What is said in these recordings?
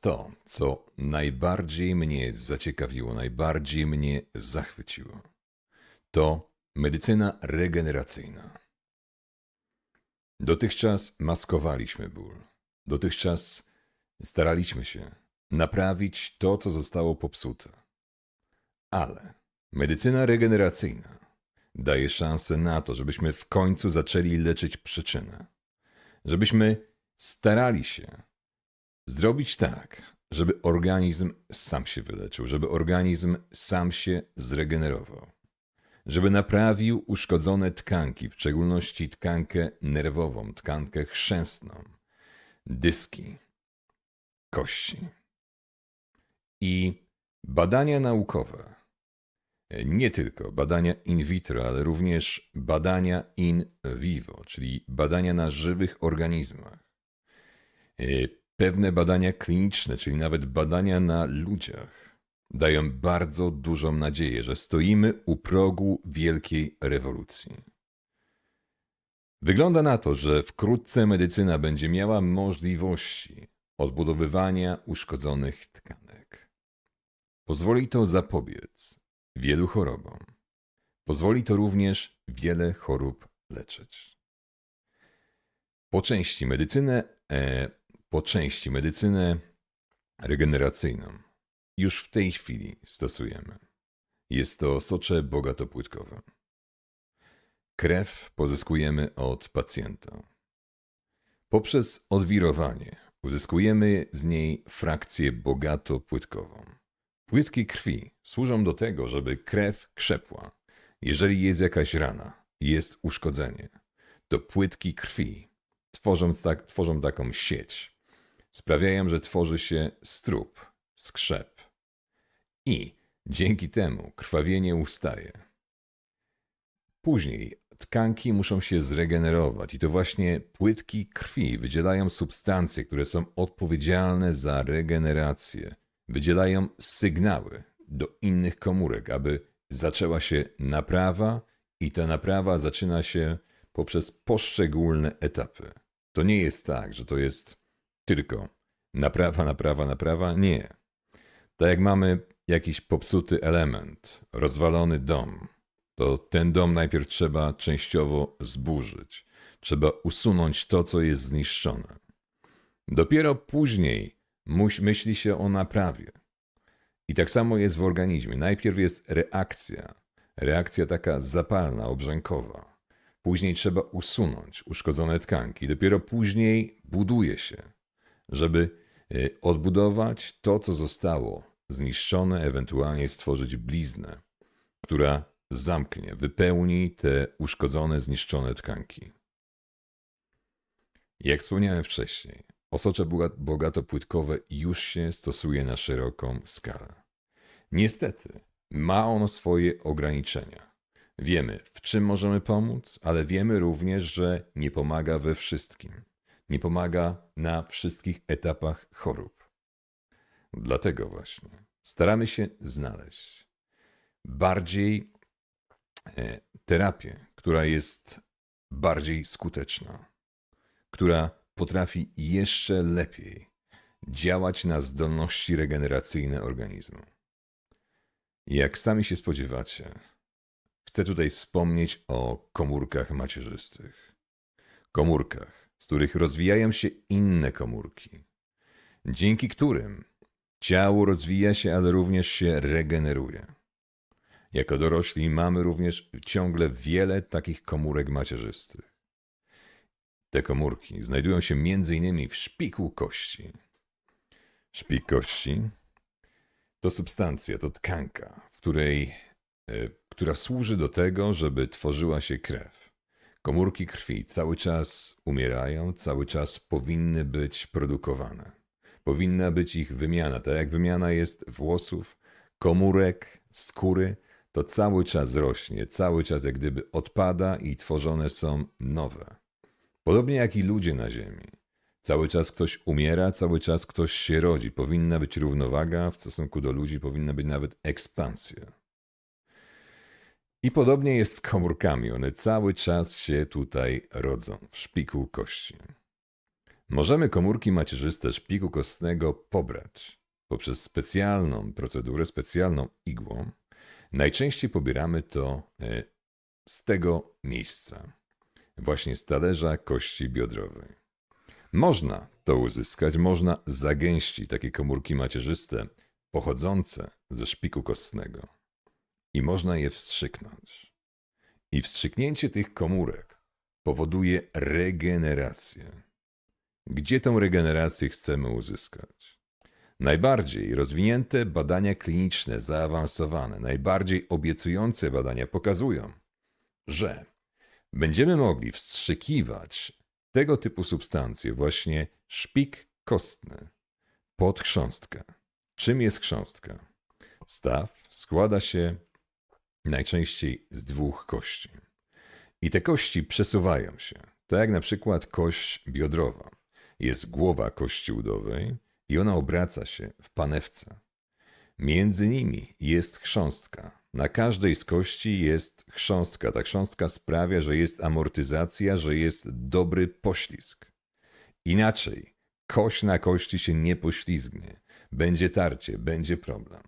To, co najbardziej mnie zaciekawiło, najbardziej mnie zachwyciło, to medycyna regeneracyjna. Dotychczas maskowaliśmy ból. Dotychczas staraliśmy się naprawić to, co zostało popsute. Ale medycyna regeneracyjna daje szansę na to, żebyśmy w końcu zaczęli leczyć przyczynę. Żebyśmy starali się zrobić tak, żeby organizm sam się wyleczył, żeby organizm sam się zregenerował, żeby naprawił uszkodzone tkanki, w szczególności tkankę nerwową, tkankę chrzęstną, dyski, kości. I badania naukowe, nie tylko badania in vitro, ale również badania in vivo, czyli badania na żywych organizmach, pewne badania kliniczne, czyli nawet badania na ludziach, dają bardzo dużą nadzieję, że stoimy u progu wielkiej rewolucji. Wygląda na to, że wkrótce medycyna będzie miała możliwości odbudowywania uszkodzonych tkanek. Pozwoli to zapobiec wielu chorobom. Pozwoli to również wiele chorób leczyć. Po części medycynę, e, po części medycynę regeneracyjną już w tej chwili stosujemy. Jest to socze bogatopłytkowe. Krew pozyskujemy od pacjenta. Poprzez odwirowanie uzyskujemy z niej frakcję bogato-płytkową. Płytki krwi służą do tego, żeby krew krzepła. Jeżeli jest jakaś rana, jest uszkodzenie, to płytki krwi tworzą, tak, tworzą taką sieć. Sprawiają, że tworzy się strup, skrzep. I dzięki temu krwawienie ustaje. Później tkanki muszą się zregenerować i to właśnie płytki krwi wydzielają substancje, które są odpowiedzialne za regenerację. Wydzielają sygnały do innych komórek, aby zaczęła się naprawa i ta naprawa zaczyna się poprzez poszczególne etapy. To nie jest tak, że to jest tylko naprawa, naprawa, naprawa. Nie. Tak jak mamy jakiś popsuty element, rozwalony dom, to ten dom najpierw trzeba częściowo zburzyć. Trzeba usunąć to, co jest zniszczone. Dopiero później myśli się o naprawie. I tak samo jest w organizmie. Najpierw jest reakcja, reakcja taka zapalna, obrzękowa. Później trzeba usunąć uszkodzone tkanki. Dopiero później buduje się, żeby y, odbudować to, co zostało zniszczone, ewentualnie stworzyć bliznę, która zamknie, wypełni te uszkodzone, zniszczone tkanki. Jak wspomniałem wcześniej, osocze bogatopłytkowe już się stosuje na szeroką skalę. Niestety, ma ono swoje ograniczenia. Wiemy, w czym możemy pomóc, ale wiemy również, że nie pomaga we wszystkim. Nie pomaga na wszystkich etapach chorób. Dlatego właśnie staramy się znaleźć bardziej E, terapię, która jest bardziej skuteczna, która potrafi jeszcze lepiej działać na zdolności regeneracyjne organizmu. Jak sami się spodziewacie, chcę tutaj wspomnieć o komórkach macierzystych. Komórkach, z których rozwijają się inne komórki, dzięki którym ciało rozwija się, ale również się regeneruje. Jako dorośli mamy również ciągle wiele takich komórek macierzystych. Te komórki znajdują się m.in. w szpiku kości. Szpik kości to substancja, to tkanka, w której, y, która służy do tego, żeby tworzyła się krew. Komórki krwi cały czas umierają, cały czas powinny być produkowane. Powinna być ich wymiana, tak jak wymiana jest włosów, komórek, skóry to cały czas rośnie, cały czas jak gdyby odpada i tworzone są nowe. Podobnie jak i ludzie na Ziemi. Cały czas ktoś umiera, cały czas ktoś się rodzi. Powinna być równowaga w stosunku do ludzi, powinna być nawet ekspansja. I podobnie jest z komórkami. One cały czas się tutaj rodzą w szpiku kości. Możemy komórki macierzyste szpiku kostnego pobrać poprzez specjalną procedurę, specjalną igłą. Najczęściej pobieramy to e, z tego miejsca, właśnie z talerza kości biodrowej. Można to uzyskać, można zagęścić takie komórki macierzyste pochodzące ze szpiku kostnego i można je wstrzyknąć. I wstrzyknięcie tych komórek powoduje regenerację. Gdzie tą regenerację chcemy uzyskać? Najbardziej rozwinięte badania kliniczne, zaawansowane, najbardziej obiecujące badania pokazują, że będziemy mogli wstrzykiwać tego typu substancje, właśnie szpik kostny, pod chrząstkę. Czym jest chrząstka? Staw składa się najczęściej z dwóch kości. I te kości przesuwają się, tak jak na przykład kość biodrowa. Jest głowa kości udowej i ona obraca się w panewce. Między nimi jest chrząstka. Na każdej z kości jest chrząstka. Ta chrząstka sprawia, że jest amortyzacja, że jest dobry poślizg. Inaczej, kość na kości się nie poślizgnie. Będzie tarcie, będzie problem.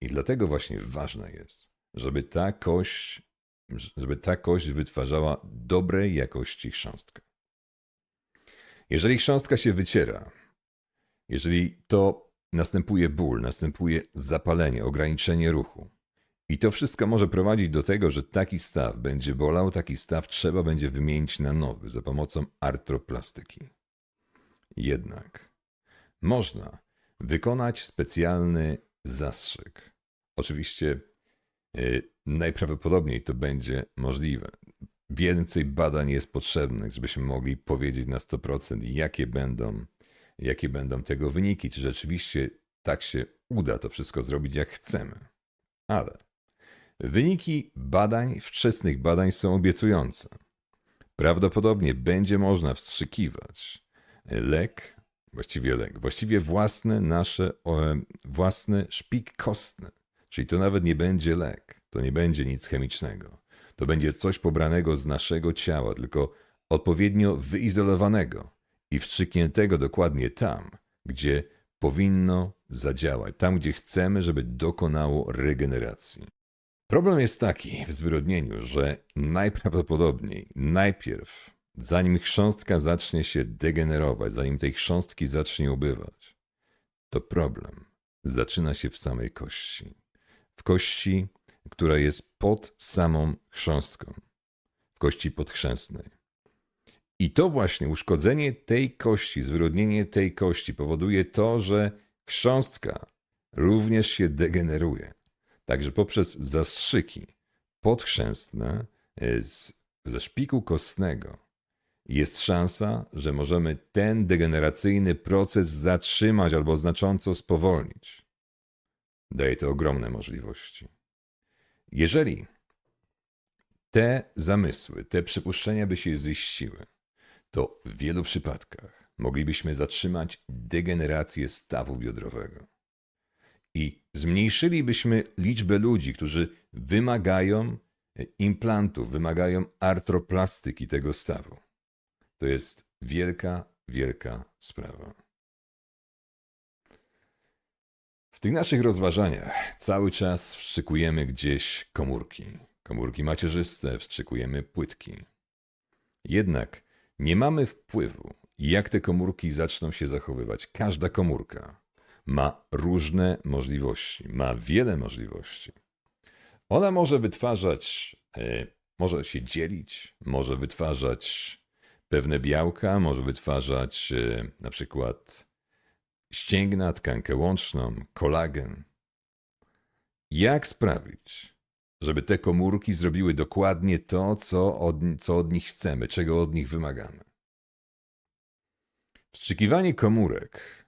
I dlatego właśnie ważne jest, żeby ta kość, żeby ta kość wytwarzała dobrej jakości chrząstkę. Jeżeli chrząstka się wyciera, jeżeli to następuje ból, następuje zapalenie, ograniczenie ruchu, i to wszystko może prowadzić do tego, że taki staw będzie bolał, taki staw trzeba będzie wymienić na nowy za pomocą artroplastyki. Jednak można wykonać specjalny zastrzyk. Oczywiście najprawdopodobniej to będzie możliwe. Więcej badań jest potrzebnych, żebyśmy mogli powiedzieć na 100% jakie będą, jakie będą tego wyniki, czy rzeczywiście tak się uda to wszystko zrobić jak chcemy. Ale wyniki badań, wczesnych badań są obiecujące. Prawdopodobnie będzie można wstrzykiwać lek, właściwie lek, właściwie własny nasze, własny szpik kostny. Czyli to nawet nie będzie lek, to nie będzie nic chemicznego. To będzie coś pobranego z naszego ciała, tylko odpowiednio wyizolowanego i wstrzykniętego dokładnie tam, gdzie powinno zadziałać, tam gdzie chcemy, żeby dokonało regeneracji. Problem jest taki w zwyrodnieniu, że najprawdopodobniej najpierw, zanim chrząstka zacznie się degenerować, zanim tej chrząstki zacznie ubywać, to problem zaczyna się w samej kości. W kości, która jest pod samą chrząstką, w kości podchrzęsnej. I to właśnie uszkodzenie tej kości, zwyrodnienie tej kości powoduje to, że chrząstka również się degeneruje. Także poprzez zastrzyki podchrzęstne e, z, ze szpiku kostnego jest szansa, że możemy ten degeneracyjny proces zatrzymać albo znacząco spowolnić. Daje to ogromne możliwości. Jeżeli te zamysły, te przypuszczenia by się ziściły, to w wielu przypadkach moglibyśmy zatrzymać degenerację stawu biodrowego. I zmniejszylibyśmy liczbę ludzi, którzy wymagają implantów, wymagają artroplastyki tego stawu. To jest wielka, wielka sprawa. W tych naszych rozważaniach cały czas wstrzykujemy gdzieś komórki. Komórki macierzyste, wstrzykujemy płytki. Jednak nie mamy wpływu, jak te komórki zaczną się zachowywać. Każda komórka ma różne możliwości, ma wiele możliwości. Ona może wytwarzać, e, może się dzielić, może wytwarzać pewne białka, może wytwarzać e, na przykład ścięgna, tkankę łączną, kolagen. Jak sprawić, żeby te komórki zrobiły dokładnie to, co od, co od nich chcemy, czego od nich wymagamy? Wstrzykiwanie komórek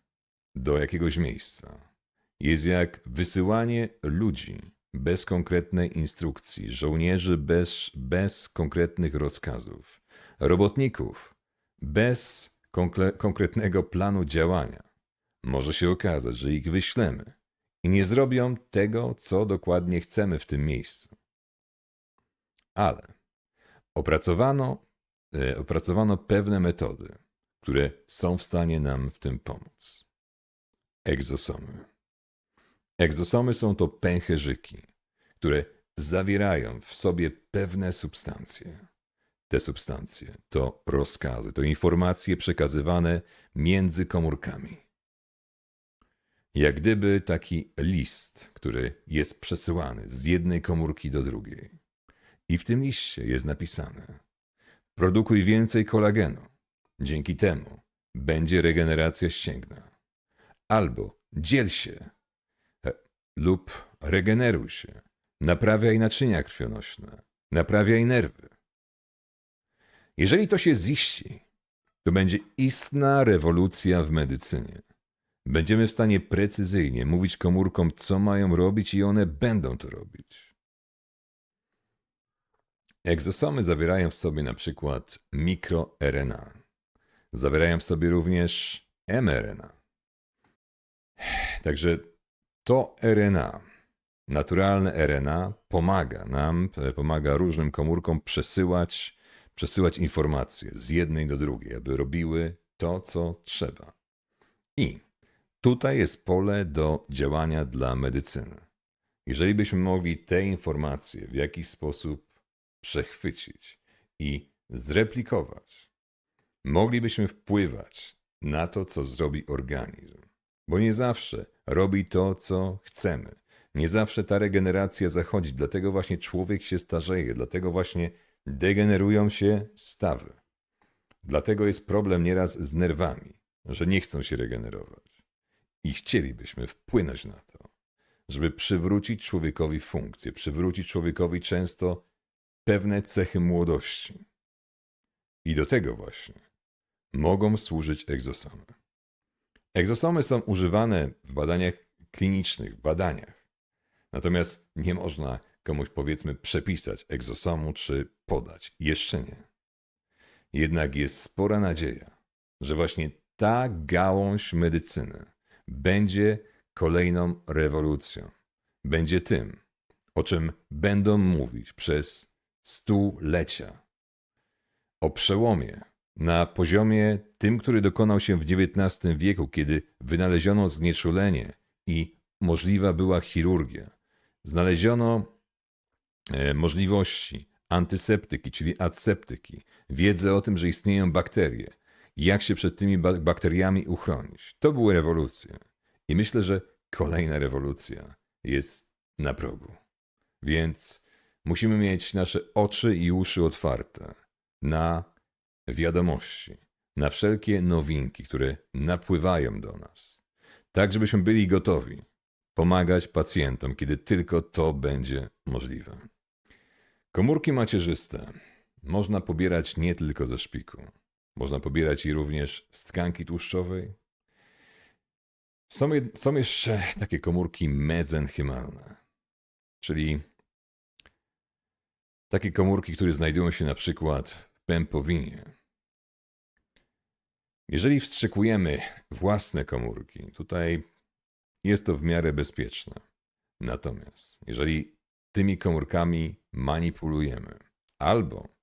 do jakiegoś miejsca jest jak wysyłanie ludzi bez konkretnej instrukcji, żołnierzy bez, bez konkretnych rozkazów, robotników bez konkretnego planu działania może się okazać, że ich wyślemy i nie zrobią tego, co dokładnie chcemy w tym miejscu. Ale opracowano, e, opracowano pewne metody, które są w stanie nam w tym pomóc. Egzosomy. Egzosomy są to pęcherzyki, które zawierają w sobie pewne substancje. Te substancje to rozkazy, to informacje przekazywane między komórkami. Jak gdyby taki list, który jest przesyłany z jednej komórki do drugiej. I w tym liście jest napisane: Produkuj więcej kolagenu. Dzięki temu będzie regeneracja ścięgna. Albo dziel się e, lub regeneruj się. Naprawiaj naczynia krwionośne. Naprawiaj nerwy. Jeżeli to się ziści, to będzie istna rewolucja w medycynie. Będziemy w stanie precyzyjnie mówić komórkom, co mają robić, i one będą to robić. Egzosomy zawierają w sobie na przykład mikroRNA. Zawierają w sobie również mRNA. Także to RNA, naturalne RNA, pomaga nam, pomaga różnym komórkom przesyłać, przesyłać informacje z jednej do drugiej, aby robiły to, co trzeba. I tutaj jest pole do działania dla medycyny. Jeżeli byśmy mogli te informacje w jakiś sposób przechwycić i zreplikować, moglibyśmy wpływać na to, co zrobi organizm. Bo nie zawsze robi to, co chcemy. Nie zawsze ta regeneracja zachodzi, dlatego właśnie człowiek się starzeje, dlatego właśnie degenerują się stawy. Dlatego jest problem nieraz z nerwami, że nie chcą się regenerować. I chcielibyśmy wpłynąć na to, żeby przywrócić człowiekowi funkcję, przywrócić człowiekowi często pewne cechy młodości. I do tego właśnie mogą służyć egzosomy. Egzosomy są używane w badaniach klinicznych, w badaniach. Natomiast nie można komuś, powiedzmy, przepisać egzosomu czy podać. Jeszcze nie. Jednak jest spora nadzieja, że właśnie ta gałąź medycyny będzie kolejną rewolucją. Będzie tym, o czym będą mówić przez stulecia. O przełomie na poziomie tym, który dokonał się w XIX wieku, kiedy wynaleziono znieczulenie i możliwa była chirurgia. Znaleziono e, możliwości antyseptyki, czyli aseptyki, wiedzę o tym, że istnieją bakterie, jak się przed tymi ba- bakteriami uchronić. To były rewolucje. I myślę, że kolejna rewolucja jest na progu. Więc musimy mieć nasze oczy i uszy otwarte na wiadomości, na wszelkie nowinki, które napływają do nas, tak żebyśmy byli gotowi pomagać pacjentom, kiedy tylko to będzie możliwe. Komórki macierzyste można pobierać nie tylko ze szpiku, można pobierać je również z tkanki tłuszczowej. Są, są jeszcze takie komórki mezenchymalne, czyli takie komórki, które znajdują się na przykład w pępowinie. Jeżeli wstrzykujemy własne komórki, tutaj jest to w miarę bezpieczne. Natomiast jeżeli tymi komórkami manipulujemy albo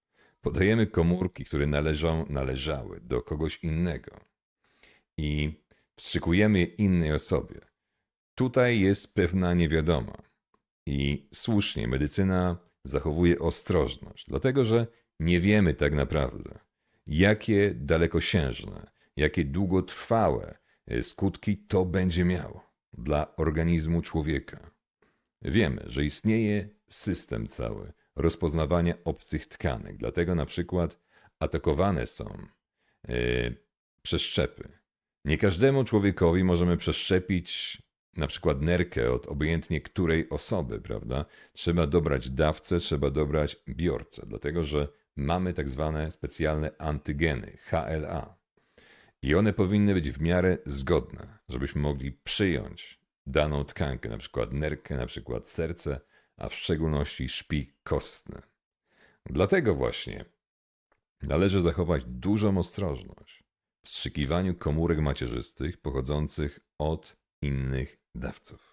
podajemy komórki, które należą, należały do kogoś innego i wstrzykujemy je innej osobie, tutaj jest pewna niewiadoma. I słusznie medycyna zachowuje ostrożność, dlatego że nie wiemy tak naprawdę, jakie dalekosiężne, jakie długotrwałe e, skutki to będzie miało dla organizmu człowieka. Wiemy, że istnieje system cały rozpoznawania obcych tkanek, dlatego na przykład atakowane są e, przeszczepy. Nie każdemu człowiekowi możemy przeszczepić na przykład nerkę od obojętnie której osoby, prawda? Trzeba dobrać dawcę, trzeba dobrać biorcę, dlatego że mamy tak zwane specjalne antygeny, HLA. I one powinny być w miarę zgodne, żebyśmy mogli przyjąć daną tkankę, na przykład nerkę, na przykład serce, a w szczególności szpik kostny. Dlatego właśnie należy zachować dużą ostrożność w wstrzykiwaniu komórek macierzystych pochodzących od innych dawców.